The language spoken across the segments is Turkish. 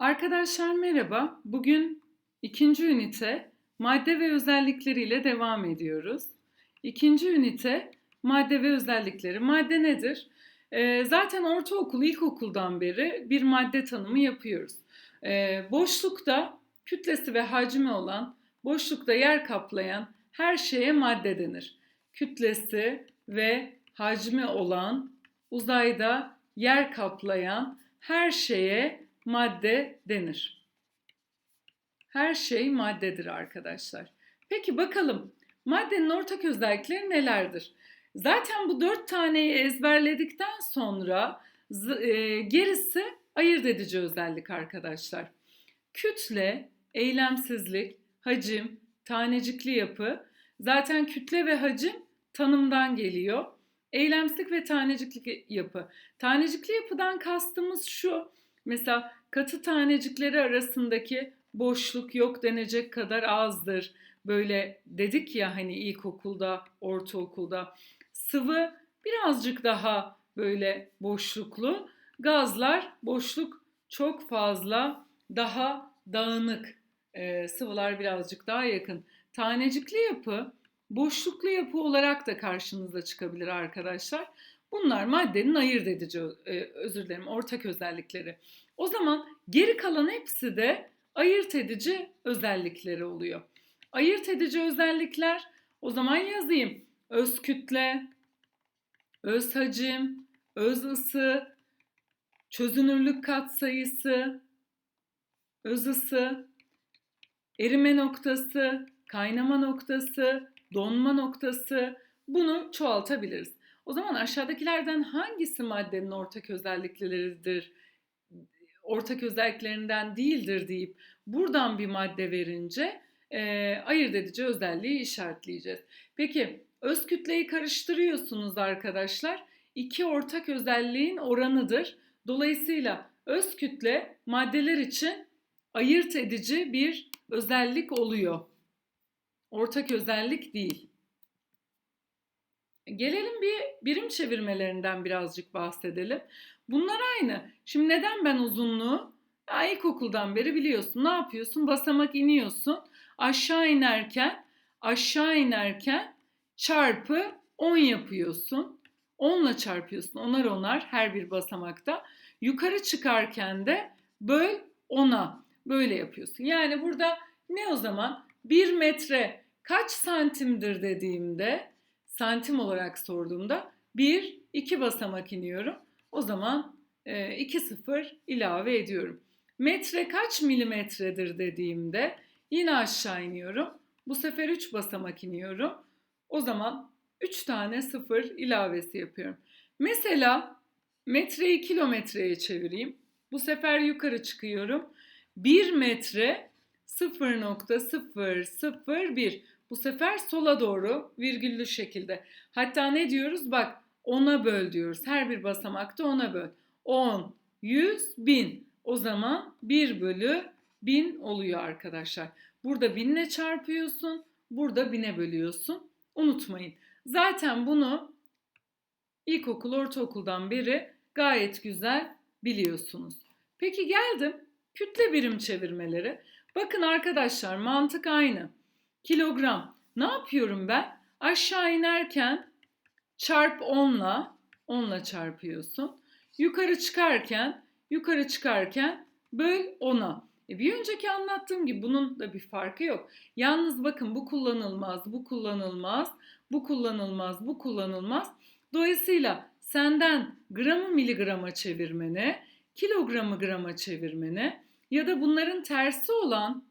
Arkadaşlar merhaba. Bugün ikinci ünite madde ve özellikleriyle devam ediyoruz. İkinci ünite madde ve özellikleri. Madde nedir? Ee, zaten ortaokul, ilkokuldan beri bir madde tanımı yapıyoruz. Ee, boşlukta kütlesi ve hacmi olan, boşlukta yer kaplayan her şeye madde denir. Kütlesi ve hacmi olan, uzayda yer kaplayan her şeye madde denir. Her şey maddedir arkadaşlar. Peki bakalım maddenin ortak özellikleri nelerdir? Zaten bu dört taneyi ezberledikten sonra e, gerisi ayırt edici özellik arkadaşlar. Kütle, eylemsizlik, hacim, tanecikli yapı. Zaten kütle ve hacim tanımdan geliyor. Eylemsizlik ve tanecikli yapı. Tanecikli yapıdan kastımız şu. Mesela katı tanecikleri arasındaki boşluk yok denecek kadar azdır. Böyle dedik ya hani ilkokulda, ortaokulda. Sıvı birazcık daha böyle boşluklu. Gazlar boşluk çok fazla daha dağınık. Ee, sıvılar birazcık daha yakın. Tanecikli yapı boşluklu yapı olarak da karşınıza çıkabilir arkadaşlar. Bunlar maddenin ayırt edici, e, özür dilerim, ortak özellikleri. O zaman geri kalan hepsi de ayırt edici özellikleri oluyor. Ayırt edici özellikler o zaman yazayım. Öz kütle, öz hacim, öz ısı, çözünürlük katsayısı, öz ısı, erime noktası, kaynama noktası, donma noktası bunu çoğaltabiliriz. O zaman aşağıdakilerden hangisi maddenin ortak özellikleridir, ortak özelliklerinden değildir deyip buradan bir madde verince e, ayırt edici özelliği işaretleyeceğiz. Peki öz kütleyi karıştırıyorsunuz arkadaşlar. İki ortak özelliğin oranıdır. Dolayısıyla öz kütle maddeler için ayırt edici bir özellik oluyor. Ortak özellik değil. Gelelim bir birim çevirmelerinden birazcık bahsedelim. Bunlar aynı. Şimdi neden ben uzunluğu? Ya ilkokuldan beri biliyorsun. Ne yapıyorsun? Basamak iniyorsun. Aşağı inerken aşağı inerken çarpı 10 yapıyorsun. 10 ile çarpıyorsun. Onar onar her bir basamakta. Yukarı çıkarken de böl 10'a. Böyle yapıyorsun. Yani burada ne o zaman? 1 metre kaç santimdir dediğimde santim olarak sorduğumda 1, 2 basamak iniyorum. O zaman 2 e, sıfır ilave ediyorum. Metre kaç milimetredir dediğimde yine aşağı iniyorum. Bu sefer 3 basamak iniyorum. O zaman 3 tane sıfır ilavesi yapıyorum. Mesela metreyi kilometreye çevireyim. Bu sefer yukarı çıkıyorum. 1 metre 0.001 bu sefer sola doğru virgüllü şekilde. Hatta ne diyoruz? Bak 10'a böl diyoruz. Her bir basamakta 10'a böl. 10, 100, 1000. O zaman 1 bölü 1000 oluyor arkadaşlar. Burada 1000 ile çarpıyorsun. Burada 1000'e bölüyorsun. Unutmayın. Zaten bunu ilkokul, ortaokuldan beri gayet güzel biliyorsunuz. Peki geldim kütle birim çevirmeleri. Bakın arkadaşlar mantık aynı. Kilogram. Ne yapıyorum ben? Aşağı inerken çarp 10'la 10'la çarpıyorsun. Yukarı çıkarken yukarı çıkarken böl 10'a. E bir önceki anlattığım gibi bunun da bir farkı yok. Yalnız bakın bu kullanılmaz, bu kullanılmaz, bu kullanılmaz, bu kullanılmaz. Dolayısıyla senden gramı miligrama çevirmeni, kilogramı grama çevirmeni ya da bunların tersi olan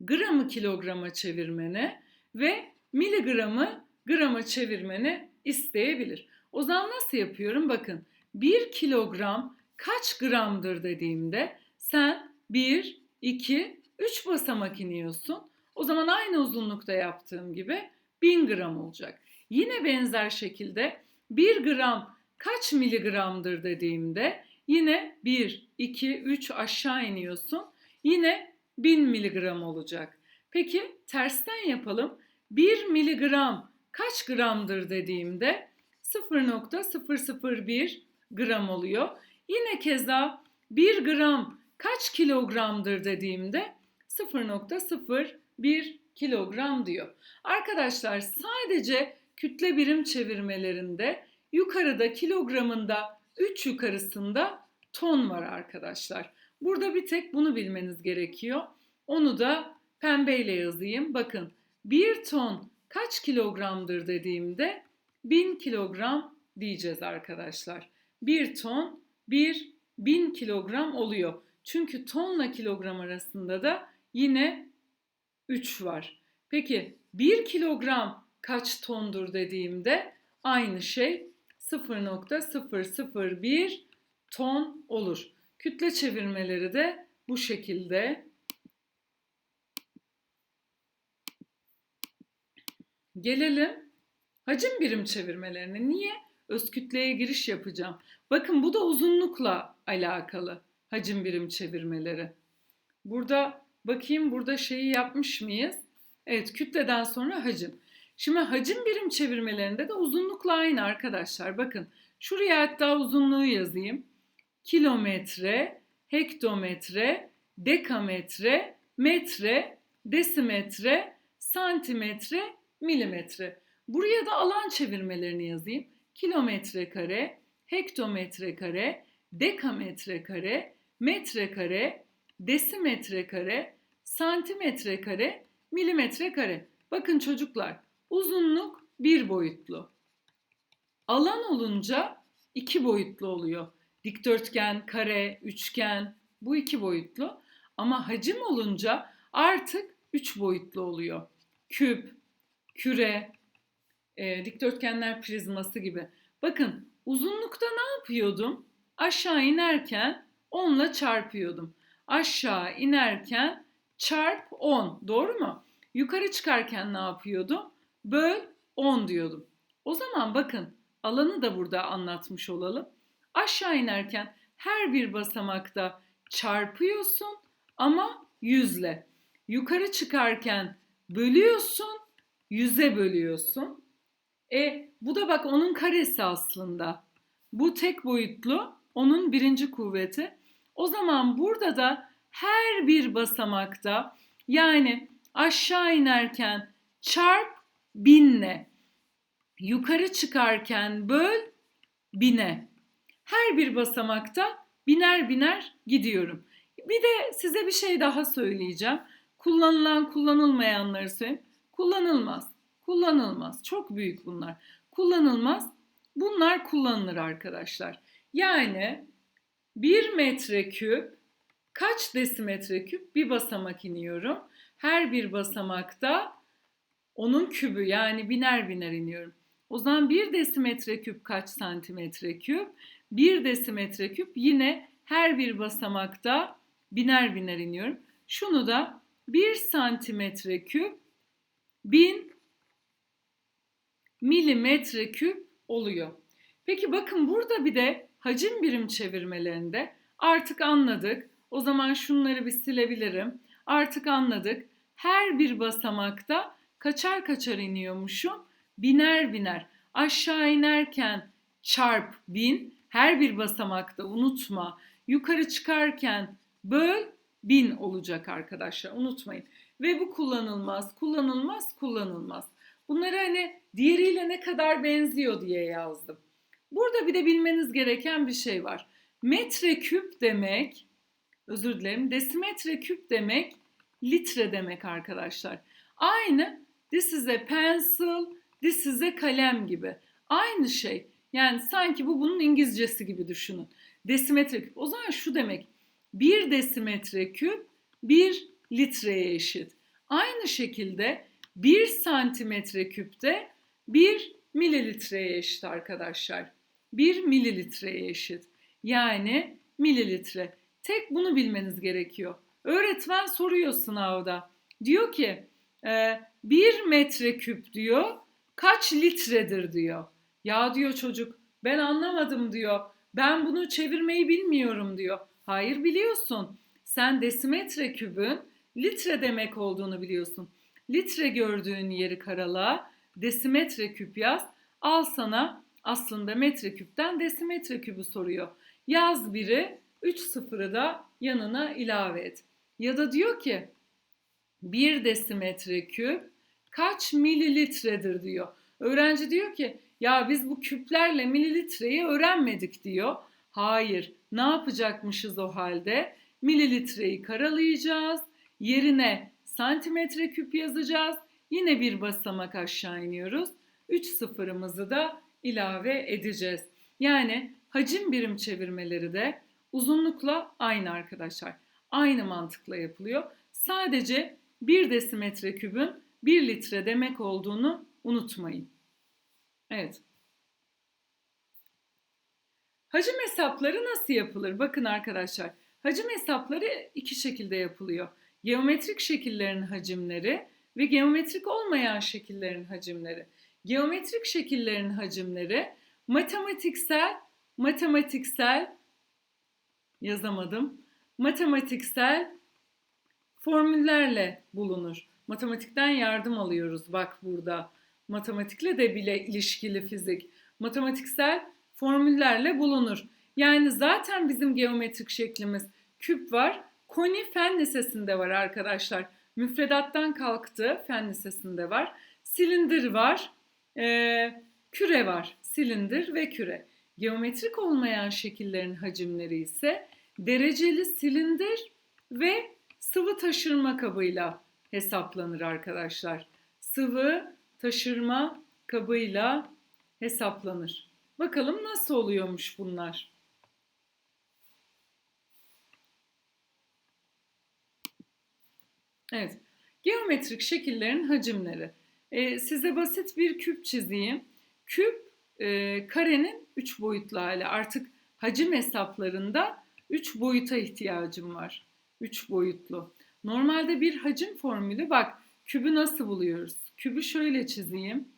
gramı kilograma çevirmeni ve miligramı grama çevirmeni isteyebilir. O zaman nasıl yapıyorum? Bakın 1 kilogram kaç gramdır dediğimde sen 1, 2, 3 basamak iniyorsun. O zaman aynı uzunlukta yaptığım gibi 1000 gram olacak. Yine benzer şekilde 1 gram kaç miligramdır dediğimde yine 1, 2, 3 aşağı iniyorsun. Yine 1000 miligram olacak. Peki tersten yapalım. 1 miligram kaç gramdır dediğimde 0.001 gram oluyor. Yine keza 1 gram kaç kilogramdır dediğimde 0.01 kilogram diyor. Arkadaşlar sadece kütle birim çevirmelerinde yukarıda kilogramında 3 yukarısında ton var arkadaşlar. Burada bir tek bunu bilmeniz gerekiyor. Onu da pembeyle yazayım. Bakın 1 ton kaç kilogramdır dediğimde 1000 kilogram diyeceğiz arkadaşlar. 1 ton 1 1000 kilogram oluyor. Çünkü tonla kilogram arasında da yine 3 var. Peki 1 kilogram kaç tondur dediğimde aynı şey 0.001 ton olur. Kütle çevirmeleri de bu şekilde. Gelelim hacim birim çevirmelerine. Niye? Öz kütleye giriş yapacağım. Bakın bu da uzunlukla alakalı hacim birim çevirmeleri. Burada bakayım burada şeyi yapmış mıyız? Evet kütleden sonra hacim. Şimdi hacim birim çevirmelerinde de uzunlukla aynı arkadaşlar. Bakın şuraya hatta uzunluğu yazayım. Kilometre, hektometre, dekametre, metre, desimetre, santimetre, milimetre. Buraya da alan çevirmelerini yazayım. Kilometre kare, hektometre kare, dekametre kare, metre kare, desimetre kare, santimetre kare, milimetre kare. Bakın çocuklar uzunluk bir boyutlu. Alan olunca iki boyutlu oluyor. Dikdörtgen, kare, üçgen bu iki boyutlu. Ama hacim olunca artık üç boyutlu oluyor. Küp, küre, e, dikdörtgenler prizması gibi. Bakın uzunlukta ne yapıyordum? Aşağı inerken 10 ile çarpıyordum. Aşağı inerken çarp 10. Doğru mu? Yukarı çıkarken ne yapıyordum? Böl 10 diyordum. O zaman bakın alanı da burada anlatmış olalım. Aşağı inerken her bir basamakta çarpıyorsun ama yüzle. Yukarı çıkarken bölüyorsun, yüze bölüyorsun. E bu da bak onun karesi aslında. Bu tek boyutlu, onun birinci kuvveti. O zaman burada da her bir basamakta yani aşağı inerken çarp binle, yukarı çıkarken böl bine. Her bir basamakta biner biner gidiyorum. Bir de size bir şey daha söyleyeceğim. Kullanılan kullanılmayanları söyleyeyim. Kullanılmaz. Kullanılmaz. Çok büyük bunlar. Kullanılmaz. Bunlar kullanılır arkadaşlar. Yani 1 metreküp kaç desimetre küp? Bir basamak iniyorum. Her bir basamakta onun kübü yani biner biner iniyorum. O zaman 1 desimetre küp kaç santimetre küp? 1 desimetre küp yine her bir basamakta biner biner iniyorum. Şunu da 1 santimetre küp 1000 milimetre küp oluyor. Peki bakın burada bir de hacim birim çevirmelerinde artık anladık. O zaman şunları bir silebilirim. Artık anladık. Her bir basamakta kaçar kaçar iniyormuşum? Biner biner. Aşağı inerken çarp bin. Her bir basamakta unutma. Yukarı çıkarken böl bin olacak arkadaşlar. Unutmayın. Ve bu kullanılmaz, kullanılmaz, kullanılmaz. Bunları hani diğeriyle ne kadar benziyor diye yazdım. Burada bir de bilmeniz gereken bir şey var. Metre küp demek, özür dilerim, desimetre küp demek litre demek arkadaşlar. Aynı this is a pencil, this is a kalem gibi. Aynı şey. Yani sanki bu bunun İngilizcesi gibi düşünün. Desimetre küp. O zaman şu demek. Bir desimetre küp bir litreye eşit. Aynı şekilde bir santimetre küpte bir mililitreye eşit arkadaşlar. 1 mililitreye eşit. Yani mililitre. Tek bunu bilmeniz gerekiyor. Öğretmen soruyor sınavda. Diyor ki e, 1 metreküp diyor kaç litredir diyor. Ya diyor çocuk ben anlamadım diyor. Ben bunu çevirmeyi bilmiyorum diyor. Hayır biliyorsun. Sen desimetre kübün litre demek olduğunu biliyorsun. Litre gördüğün yeri karala, desimetre küp yaz. Al sana aslında metreküpten desimetre kübü soruyor. Yaz biri 3 sıfırı da yanına ilave et. Ya da diyor ki 1 desimetre küp kaç mililitredir diyor. Öğrenci diyor ki ya biz bu küplerle mililitreyi öğrenmedik diyor. Hayır. Ne yapacakmışız o halde? Mililitreyi karalayacağız. Yerine santimetre küp yazacağız. Yine bir basamak aşağı iniyoruz. 3 sıfırımızı da ilave edeceğiz. Yani hacim birim çevirmeleri de uzunlukla aynı arkadaşlar. Aynı mantıkla yapılıyor. Sadece 1 desimetre kübün 1 litre demek olduğunu unutmayın. Evet. Hacim hesapları nasıl yapılır? Bakın arkadaşlar. Hacim hesapları iki şekilde yapılıyor. Geometrik şekillerin hacimleri ve geometrik olmayan şekillerin hacimleri. Geometrik şekillerin hacimleri matematiksel matematiksel yazamadım. Matematiksel formüllerle bulunur. Matematikten yardım alıyoruz bak burada. Matematikle de bile ilişkili fizik. Matematiksel formüllerle bulunur. Yani zaten bizim geometrik şeklimiz küp var. Koni fen lisesinde var arkadaşlar. Müfredattan kalktı fen lisesinde var. Silindir var. E, küre var. Silindir ve küre. Geometrik olmayan şekillerin hacimleri ise dereceli silindir ve sıvı taşırma kabıyla hesaplanır arkadaşlar. Sıvı taşırma kabıyla hesaplanır. Bakalım nasıl oluyormuş bunlar. Evet, geometrik şekillerin hacimleri. Ee, size basit bir küp çizeyim. Küp e, karenin 3 boyutlu hali. Artık hacim hesaplarında 3 boyuta ihtiyacım var. 3 boyutlu. Normalde bir hacim formülü bak kübü nasıl buluyoruz? Kübü şöyle çizeyim.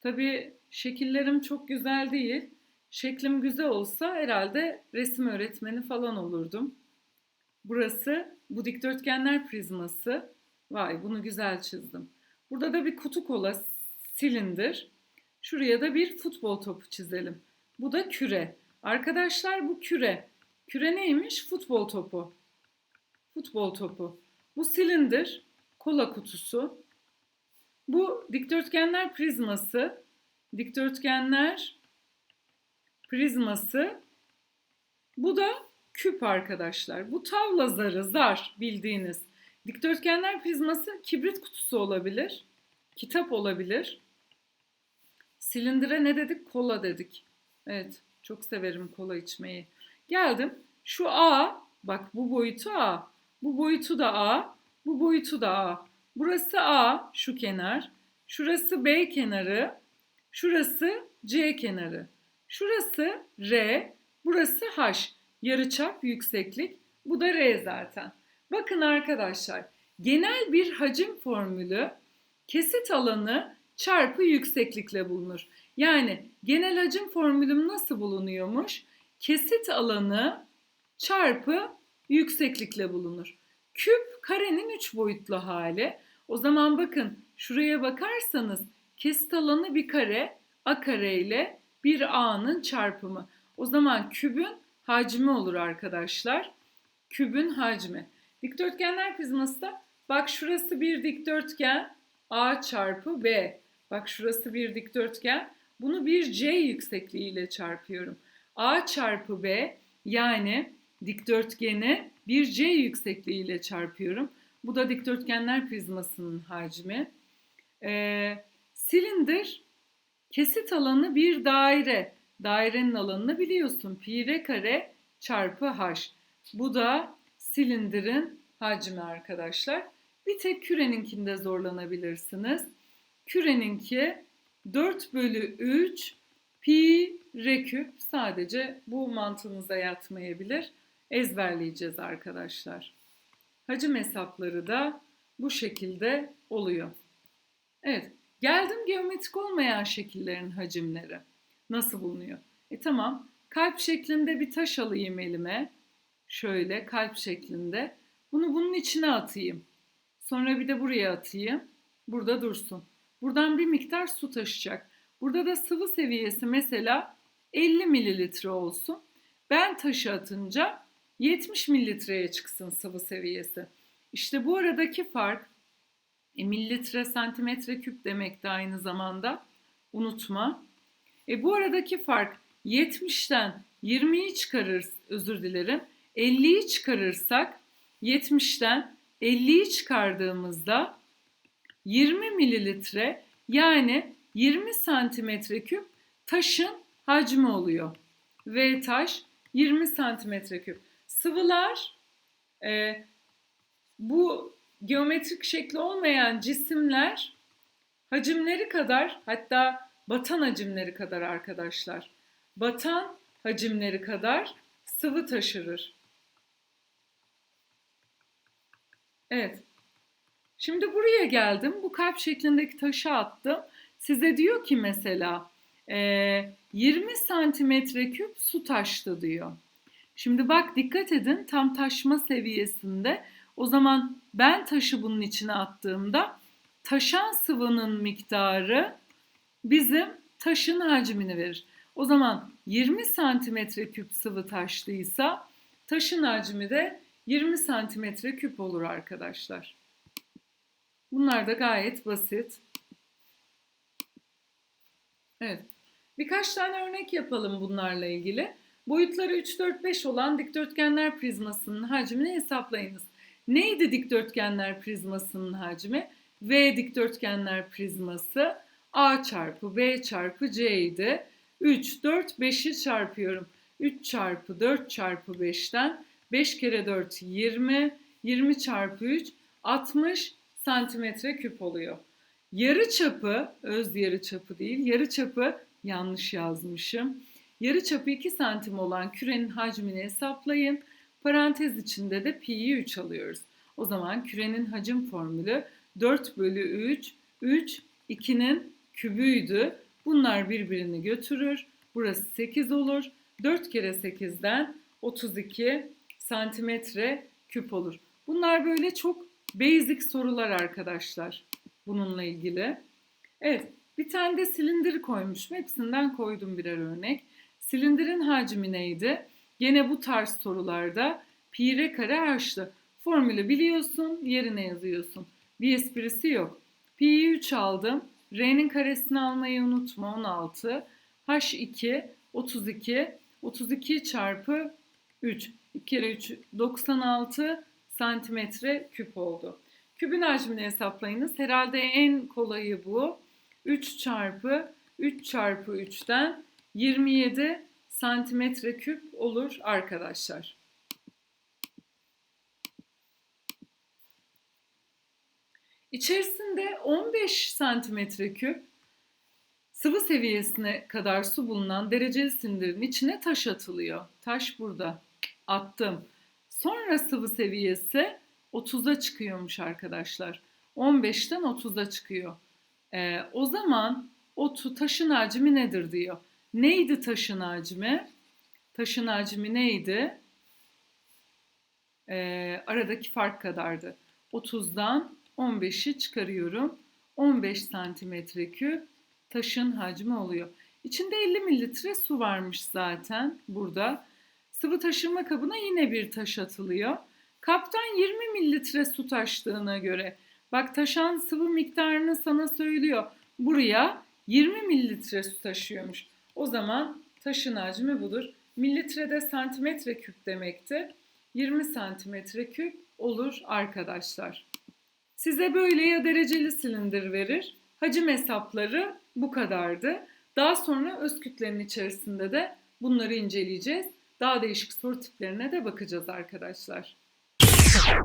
Tabii şekillerim çok güzel değil. Şeklim güzel olsa herhalde resim öğretmeni falan olurdum. Burası bu dikdörtgenler prizması. Vay bunu güzel çizdim. Burada da bir kutu kola silindir. Şuraya da bir futbol topu çizelim. Bu da küre. Arkadaşlar bu küre. Küre neymiş? Futbol topu. Futbol topu. Bu silindir, kola kutusu. Bu dikdörtgenler prizması. Dikdörtgenler prizması. Bu da küp arkadaşlar. Bu tavla zarı, zar bildiğiniz. Dikdörtgenler prizması kibrit kutusu olabilir. Kitap olabilir. Silindire ne dedik? Kola dedik. Evet, çok severim kola içmeyi. Geldim. Şu A, bak bu boyutu A. Bu boyutu da A, bu boyutu da A. Burası A, şu kenar. Şurası B kenarı. Şurası C kenarı. Şurası R, burası H. Yarıçap yükseklik. Bu da R zaten. Bakın arkadaşlar, genel bir hacim formülü kesit alanı çarpı yükseklikle bulunur. Yani genel hacim formülüm nasıl bulunuyormuş? Kesit alanı çarpı yükseklikle bulunur. Küp karenin 3 boyutlu hali. O zaman bakın şuraya bakarsanız kesit alanı bir kare, a kare ile bir a'nın çarpımı. O zaman kübün hacmi olur arkadaşlar. Kübün hacmi. Dikdörtgenler prizması da bak şurası bir dikdörtgen a çarpı b. Bak şurası bir dikdörtgen. Bunu bir c yüksekliğiyle çarpıyorum. a çarpı b yani dikdörtgeni bir C yüksekliğiyle çarpıyorum. Bu da dikdörtgenler prizmasının hacmi. Ee, silindir kesit alanı bir daire. Dairenin alanını biliyorsun. Pi r kare çarpı h. Bu da silindirin hacmi arkadaşlar. Bir tek küreninkinde zorlanabilirsiniz. Küreninki 4 bölü 3 pi r küp sadece bu mantığınıza yatmayabilir ezberleyeceğiz arkadaşlar. Hacim hesapları da bu şekilde oluyor. Evet, geldim geometrik olmayan şekillerin hacimleri. Nasıl bulunuyor? E tamam, kalp şeklinde bir taş alayım elime. Şöyle kalp şeklinde. Bunu bunun içine atayım. Sonra bir de buraya atayım. Burada dursun. Buradan bir miktar su taşıyacak. Burada da sıvı seviyesi mesela 50 mililitre olsun. Ben taşı atınca 70 mililitreye çıksın sıvı seviyesi. İşte bu aradaki fark e, mililitre santimetre küp demek de aynı zamanda. Unutma. E, bu aradaki fark 70'ten 20'yi çıkarır, özür dilerim. 50'yi çıkarırsak 70'ten 50'yi çıkardığımızda 20 mililitre yani 20 santimetre küp taşın hacmi oluyor. V taş 20 santimetre küp. Sıvılar e, bu geometrik şekli olmayan cisimler hacimleri kadar hatta batan hacimleri kadar arkadaşlar. Batan hacimleri kadar sıvı taşırır. Evet. Şimdi buraya geldim. Bu kalp şeklindeki taşı attım. Size diyor ki mesela 20 santimetre küp su taştı diyor. Şimdi bak dikkat edin tam taşma seviyesinde. O zaman ben taşı bunun içine attığımda taşan sıvının miktarı bizim taşın hacmini verir. O zaman 20 santimetre küp sıvı taşlıysa taşın hacmi de 20 santimetre küp olur arkadaşlar. Bunlar da gayet basit. Evet. Birkaç tane örnek yapalım bunlarla ilgili. Boyutları 3, 4, 5 olan dikdörtgenler prizmasının hacmini hesaplayınız. Neydi dikdörtgenler prizmasının hacmi? V dikdörtgenler prizması A çarpı B çarpı C idi. 3, 4, 5'i çarpıyorum. 3 çarpı 4 çarpı 5'ten 5 kere 4 20, 20 çarpı 3 60 santimetre küp oluyor. Yarı çapı, öz yarı çapı değil, yarı çapı yanlış yazmışım. Yarı çapı 2 santim olan kürenin hacmini hesaplayın. Parantez içinde de pi'yi 3 alıyoruz. O zaman kürenin hacim formülü 4 bölü 3, 3 2'nin kübüydü. Bunlar birbirini götürür. Burası 8 olur. 4 kere 8'den 32 santimetre küp olur. Bunlar böyle çok basic sorular arkadaşlar bununla ilgili. Evet bir tane de silindir koymuşum. Hepsinden koydum birer örnek. Silindirin hacmi neydi? Yine bu tarz sorularda pi r kare h'tı. Formülü biliyorsun, yerine yazıyorsun. Bir esprisi yok. Pi'yi 3 aldım. R'nin karesini almayı unutma 16. H2 32. 32 çarpı 3. 2 kere 3 96 santimetre küp oldu. Kübün hacmini hesaplayınız. Herhalde en kolayı bu. 3 çarpı 3 çarpı 3'ten 27 santimetre küp olur arkadaşlar. İçerisinde 15 santimetre küp sıvı seviyesine kadar su bulunan dereceli sindirin içine taş atılıyor. Taş burada. Attım. Sonra sıvı seviyesi 30'a çıkıyormuş arkadaşlar. 15'ten 30'a çıkıyor. Ee, o zaman o taşın hacmi nedir diyor. Neydi taşın hacmi? Taşın hacmi neydi? Ee, aradaki fark kadardı. 30'dan 15'i çıkarıyorum. 15 santimetre küp taşın hacmi oluyor. İçinde 50 mililitre su varmış zaten burada. Sıvı taşıma kabına yine bir taş atılıyor. Kaptan 20 mililitre su taştığına göre bak taşan sıvı miktarını sana söylüyor. Buraya 20 mililitre su taşıyormuş. O zaman taşın hacmi budur. Mililitre de santimetre küp demekti. 20 santimetre küp olur arkadaşlar. Size böyle ya dereceli silindir verir. Hacim hesapları bu kadardı. Daha sonra öz kütlenin içerisinde de bunları inceleyeceğiz. Daha değişik soru tiplerine de bakacağız arkadaşlar.